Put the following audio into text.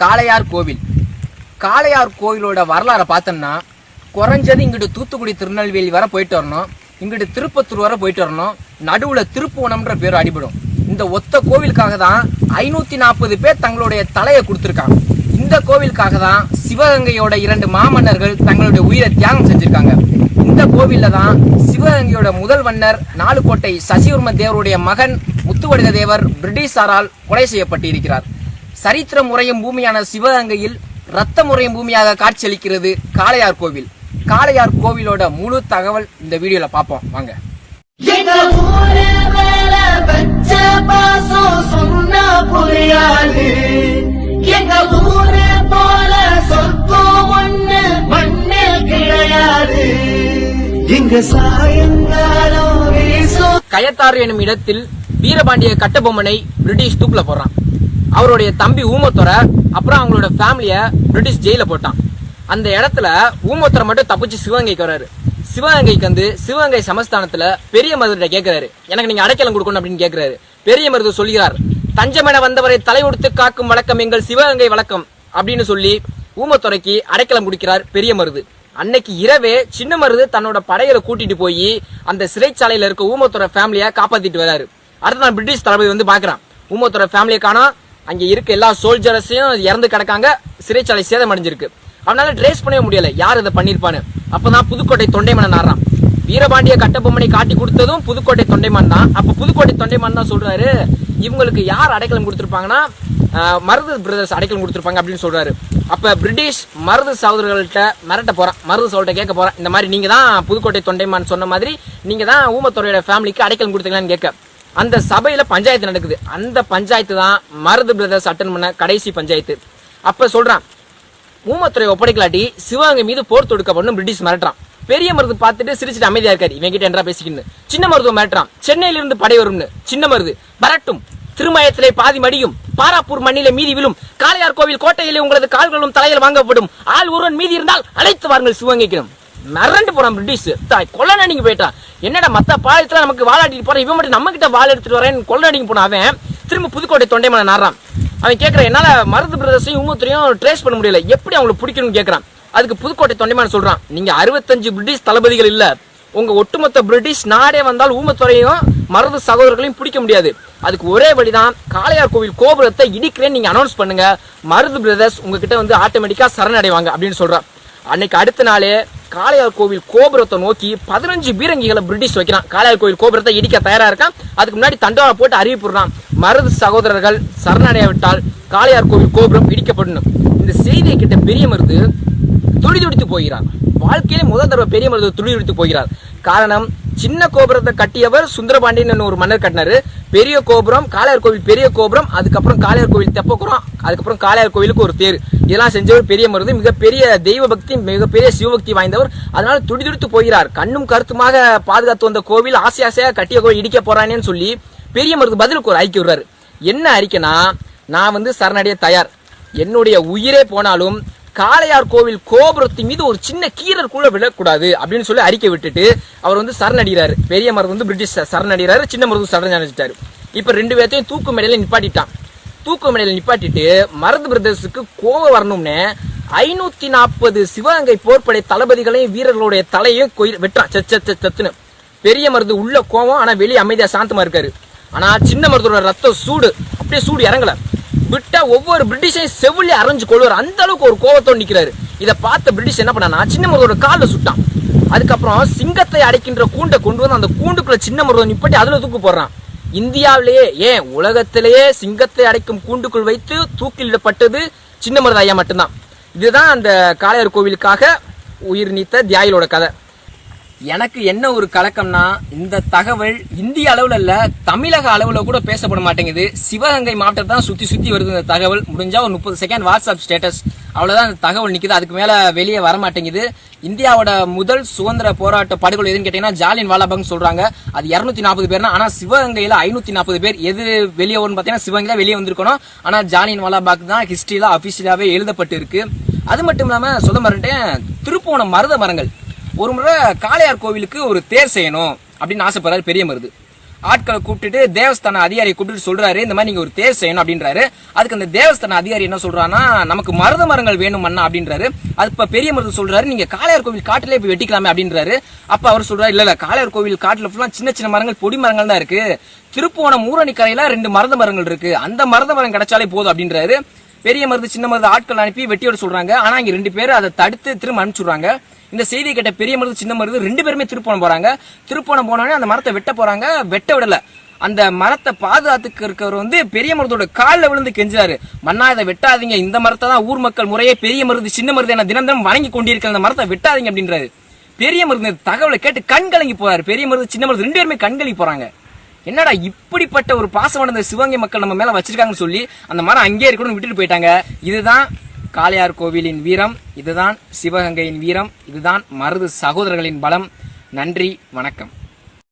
காளையார் கோவில். காளையார் கோவிலோட வரலாறை பார்த்தோம்னா குறைஞ்சது இங்கிட்டு தூத்துக்குடி திருநெல்வேலி வரை போயிட்டு வரணும். இங்கிட்டு திருப்பத்தூர் வரை போயிட்டு வரணும். நடுவில் திருப்புவனம்ன்ற பேர் அடிபடும். இந்த ஒத்த கோவிலுக்காக தான் ஐநூற்றி நாற்பது பேர் தங்களுடைய தலையை கொடுத்துருக்காங்க. இந்த கோவிலுக்காக தான் சிவகங்கையோட இரண்டு மாமன்னர்கள் தங்களுடைய உயிரை தியாகம் செஞ்சுருக்காங்க. இந்த கோவில்ல தான் சிவகங்கையோட முதல் மன்னர் நாலுக்கோட்டை சசிவர்ம தேவருடைய மகன் முத்துவடிக தேவர் பிரிட்டிஷாரால் கொலை செய்யப்பட்டிருக்கிறார். சரித்திர முறையும் பூமியான சிவகங்கையில் ரத்த முறையும் பூமியாக காட்சியளிக்கிறது காளையார் கோவில். காளையார் கோவிலோட முழு தகவல் இந்த வீடியோல பார்ப்போம். வாங்க. கயத்தாறு எனும் இடத்தில் வீரபாண்டிய கட்டபொம்மனை பிரிட்டிஷ் தூக்குல போடுறான். அவருடைய தம்பி ஊமத்துறை அப்புறம் அவங்களோட ஃபேமிலியை பிரிட்டிஷ் ஜெயில போட்டான். அந்த இடத்துல ஊமத்துறை மட்டும் தப்பிச்சு சிவகங்கைக்கு வராரு சிவகங்கைக்கு வந்து சிவகங்கை சமஸ்தானத்துல பெரிய மருதுட கேட்கிறாரு எனக்கு நீங்க அடைக்கலம் கொடுக்கணும் அப்படின்னு கேட்கிறாரு பெரிய மருது சொல்கிறார் தஞ்சமென வந்தவரை தலையுடுத்து காக்கும் வழக்கம் எங்கள் சிவகங்கை வழக்கம் அப்படின்னு சொல்லி ஊமத்துறைக்கு அடைக்கலம் கொடுக்கிறார் பெரிய மருது. அன்னைக்கு இரவே சின்ன மருது தன்னோட படைகளை கூட்டிட்டு போய் அந்த சிறைச்சாலையில இருக்க ஊமத்துறை ஃபேமிலியை காப்பாத்திட்டு வராரு. அடுத்த நான் பிரிட்டிஷ் தளபதி வந்து பாக்குறான். ஊமத்துறை ஃபேமிலியை காணும். அங்கே இருக்க எல்லா சோல்ஜர்ஸையும் இறந்து கிடக்காங்க. சிறைச்சாலை சேதம் அடைஞ்சிருக்கு அவனால ட்ரேஸ் பண்ணவே முடியல. யார் இதை பண்ணியிருப்பான்னு. அப்பதான் புதுக்கோட்டை தொண்டைமன் நாடுறான் வீரபாண்டிய கட்டபொம்மனை காட்டி கொடுத்ததும் புதுக்கோட்டை தொண்டைமான் தான். அப்ப புதுக்கோட்டை தொண்டைமான் தான் சொல்றாரு இவங்களுக்கு யார் அடைக்கலம் கொடுத்துருப்பாங்கன்னா மருது பிரதர்ஸ் அடைக்கலம் கொடுத்துருப்பாங்க அப்படின்னு சொல்றாரு. அப்ப பிரிட்டிஷ் மருது சகோதரர்கள்ட்ட மிரட்ட போறான். மருது சகோதரட்ட கேட்க போறான். இந்த மாதிரி நீங்க தான் புதுக்கோட்டை தொண்டைமான் சொன்ன மாதிரி நீங்க தான் ஊமத்துறையோட ஃபேமிலிக்கு அடைக்கலம் கொடுத்தீங்களான்னு கேட்க. அந்த சபையில பஞ்சாயத்து நடக்குது. அந்த பஞ்சாயத்து தான் மருது பிரதர்ஸ் அட்டன் பண்ண கடைசி பஞ்சாயத்து. அப்ப சொல்றான் ஊமத்துறை ஒப்படைக்கலாட்டி சிவகங்கை மீது போர் தொடுக்கப்படும் பிரிட்டிஷ் மிரட்டுறான். பெரிய மருது பார்த்துட்டு சிரிச்சிட்டு அமைதியா இருக்காரு. இவன் கிட்ட என்ன பேசிக்கின்னு. சின்ன மருதுவ மிரட்டுறான். சென்னையில இருந்து படை வரும்னு. சின்ன மருது வரட்டும். திருமயத்திலே பாதி மடியும். பாராப்பூர் மண்ணிலே மீதி விழும். காளையார் கோவில் கோட்டையிலே உங்களது கால்களும் தலையில் வாங்கப்படும். ஆள் ஒருவன் மீதி இருந்தால் அழைத்து வாருங்கள் சிவகங்கைக்கு மிரண்டு போறான் பிரிட்டிஷ். தாய் கொள்ள நடிங்க போயிட்டான் என்னடா மற்ற பாலத்தில் நமக்கு வாழாட்டிட்டு போறான்? இவன் மட்டும் நம்ம கிட்ட வாழை எடுத்துட்டு வரேன் கொள்ள நடிங்க போன அவன் திரும்ப புதுக்கோட்டை தொண்டைமலை நாடுறான். அவன் கேட்குறான் என்னால் மருது பிரதர்ஸையும் உமத்துறையும் ட்ரேஸ் பண்ண முடியல. எப்படி அவங்களுக்கு பிடிக்கணும்னு கேட்குறான் அதுக்கு புதுக்கோட்டை தொண்டைமான சொல்கிறான் நீங்கள் அறுபத்தஞ்சு பிரிட்டிஷ் தளபதிகள் இல்லை. உங்கள் ஒட்டுமொத்த பிரிட்டிஷ் நாடே வந்தால் ஊமத்துறையும் மருது சகோதரர்களையும் பிடிக்க முடியாது. அதுக்கு ஒரே வழிதான் காளையார் கோவில் கோபுரத்தை இடிக்கிறேன்னு நீங்கள் அனௌன்ஸ் பண்ணுங்க. மருது பிரதர்ஸ் உங்ககிட்ட வந்து ஆட்டோமேட்டிக்காக சரணடைவாங்க அப்படின்னு சொல்கிறான் அன்னைக்கு அடுத்த நாளே காளையார் கோவில் கோபுரத்தை நோக்கி பதினஞ்சு பீரங்கிகளை பிரிட்டிஷ் வைக்கிறான். காளையார் கோவில் கோபுரத்தை இடிக்க தயாரா இருக்கான். அதுக்கு முன்னாடி தண்டவாளம் போட்டு அறிவிப்புறான் மருது சகோதரர்கள் சரணடையாவிட்டால் காளையார் கோவில் கோபுரம் இடிக்கப்படணும் இந்த செய்தியை கிட்ட பெரிய மருது துடி துடித்து போகிறார். வாழ்க்கையிலே முதல் தடவை பெரிய மருது துடி துடித்து போகிறார். காரணம் சின்ன கோபுரத்தை கட்டியவர் சுந்தரபாண்டியன் ஒரு மன்னர் கட்டினாரு. பெரிய கோபுரம் காளையார் கோவில் பெரிய கோபுரம் அதுக்கப்புறம் காளையார் கோவில் தெப்பக்குறம் அதுக்கப்புறம் காளையார் கோவிலுக்கு ஒரு தேர். இதெல்லாம் செஞ்சவர் பெரிய மருது மிகப்பெரிய தெய்வ பக்தி மிகப்பெரிய சிவபக்தி வாய்ந்தவர். அதனால துடிதுடித்து போகிறார். கண்ணும் கருத்துமாக பாதுகாத்து வந்த கோவில் ஆசை ஆசையாக கட்டிய கோவில் இடிக்க போறானேன்னு சொல்லி பெரிய மருது பதிலுக்கு ஒரு அறிக்கை விடுறாரு. என்ன அறிக்கைனா நான் வந்து சரணடைய தயார். என்னுடைய உயிரே போனாலும் காளையார் கோவில் கோபுரத்தின் மீது ஒரு சின்ன கீரர் கூட விழக்கூடாது அப்படின்னு சொல்லி அறிக்கை விட்டுட்டு அவர் வந்து சரணடைகிறாரு. பெரிய மருது வந்து பிரிட்டிஷ் சரணடைகிறாரு. சின்ன மருது சரணடைஞ்சிட்டாரு இப்போ ரெண்டு பேர்த்தையும் தூக்கு மேடையில் நிப்பாட்டிட்டான். தூக்கு மேடையில் நிப்பாட்டிட்டு மருது பிரதர்ஸுக்கு கோவம் வரணும்னு ஐநூத்தி நாற்பது சிவகங்கை போர்ப்படை தளபதிகளையும் வீரர்களுடைய தலையும் கொய்- வெட்டான் சத்துன்னு. பெரிய மருது உள்ள கோவம் ஆனா வெளியே அமைதியா சாந்தமா இருக்காரு. ஆனா சின்ன மருதோட ரத்தம் சூடு. அப்படியே சூடு இறங்கல. விட்டா ஒவ்வொரு பிரிட்டிஷையும் செவிலி அரைஞ்சு கொள்வார். அந்த அளவுக்கு ஒரு கோவத்தோடு நிற்கிறார் இதை பார்த்த பிரிட்டிஷ் என்ன பண்ணா சின்ன மருதோட காலில் சுட்டான். அதுக்கப்புறம் சிங்கத்தை அடைக்கின்ற கூண்டை கொண்டு வந்து அந்த கூண்டுக்குள்ள சின்ன மருதம் நிப்பட்டி அதில் தூக்கு போடுறான். இந்தியாவிலேயே ஏன் உலகத்திலேயே சிங்கத்தை அடைக்கும் கூண்டுக்குள் வைத்து தூக்கிலிடப்பட்டது சின்ன மருது ஐயா மட்டும்தான். இதுதான் அந்த காளையார் கோவிலுக்காக உயிர் நீத்த தியாயிலோட கதை. எனக்கு என்ன ஒரு கலக்கம்னா இந்த தகவல் இந்திய அளவுல இல்ல தமிழக அளவுல கூட பேசப்பட மாட்டேங்குது. சிவகங்கை மாவட்டத்தை தான் சுத்தி சுத்தி வருது இந்த தகவல். முடிஞ்சா ஒரு முப்பது செகண்ட் வாட்ஸ்அப் ஸ்டேட்டஸ் அவ்வளவுதான் இந்த தகவல் நிக்குது. அதுக்கு மேல வெளியே வர மாட்டேங்குது. இந்தியாவோட முதல் சுதந்திர போராட்ட படுகொலை எதுன்னு கேட்டீங்கன்னா ஜாலியன் வாலாபாக் சொல்றாங்க. அது இருநூத்தி நாற்பது பேர்னா ஆனா சிவகங்கையில ஐநூத்தி நாற்பது பேர். எது வெளியே வரும்னு பாத்தீங்கன்னா சிவகங்கை வெளியே வந்திருக்கணும். ஆனா ஜாலியன் வாலாபாக் தான் ஹிஸ்டரியில அபிஷியலாவே எழுதப்பட்டு இருக்கு அது மட்டும் இல்லாம சொல்ல மறந்துட்டேன் திருப்போணம் மருத மரங்கள். ஒரு முறை காளையார் கோவிலுக்கு ஒரு தேர் செய்யணும் அப்படின்னு ஆசைப்படுறாரு பெரிய மருது. ஆட்களை கூப்பிட்டுட்டு தேவஸ்தான அதிகாரியை கூப்பிட்டு சொல்றாரு இந்த மாதிரி நீங்க ஒரு தேர் செய்யணும் அப்படின்றாரு. அதுக்கு அந்த தேவஸ்தான அதிகாரி என்ன சொல்றான்னா நமக்கு மருத மரங்கள் வேணும் அண்ணா அப்படின்றாரு. அது இப்ப பெரிய மருது சொல்றாரு நீங்க காளையார் கோவில் காட்டிலே போய் வெட்டிக்கலாமே அப்படின்றாரு. அப்ப அவர் சொல்றாரு இல்ல இல்ல காளையார் கோவில் காட்டுல ஃபுல்லா சின்ன சின்ன மரங்கள் பொடி மரங்கள் தான் இருக்கு. திருப்போணம் ஊரணி கரையில ரெண்டு மருத மரங்கள் இருக்கு. அந்த மருத மரம் கிடைச்சாலே போதும் அப்படின்றாரு. பெரிய மருது சின்ன மருது ஆட்கள் அனுப்பி வெட்டி விட சொல்றாங்க. ஆனா இங்க ரெண்டு பேரும் அதை தடுத்து திரும்ப அனுப்பிச்சுடுறாங்க. இந்த செய்தி கேட்ட பெரிய மருது சின்ன மருது ரெண்டு பேருமே திருப்போணம் போறாங்க. திருப்போணம் போனோடனே அந்த மரத்தை வெட்ட போறாங்க. வெட்ட விடல. அந்த மரத்தை பாதுகாத்துக்கு இருக்கிறவர் வந்து பெரிய மருதோட காலில் விழுந்து கெஞ்சாரு மண்ணா இதை வெட்டாதீங்க. இந்த மரத்தை தான் ஊர் மக்கள் முறையே பெரிய மருது சின்ன மருது என தினம் தினம் வணங்கி கொண்டிருக்கிற அந்த மரத்தை வெட்டாதீங்க அப்படின்றாரு. பெரிய மருந்து தகவலை கேட்டு கண் கலங்கி போறாரு. பெரிய மருந்து சின்ன மருந்து ரெண்டு பேருமே கண் கலங்கி போறாங்க. என்னடா இப்படிப்பட்ட ஒரு பாசம் இந்த சிவகங்கை மக்கள் நம்ம மேல வச்சிருக்காங்கன்னு சொல்லி அந்த மரம் அங்கேயே இருக்கணும்னு விட்டுட்டு போயிட்டாங்க. இதுதான் காளையார் கோவிலின் வீரம் இதுதான் சிவகங்கையின் வீரம் இதுதான் மருது சகோதரர்களின் பலம். நன்றி வணக்கம்.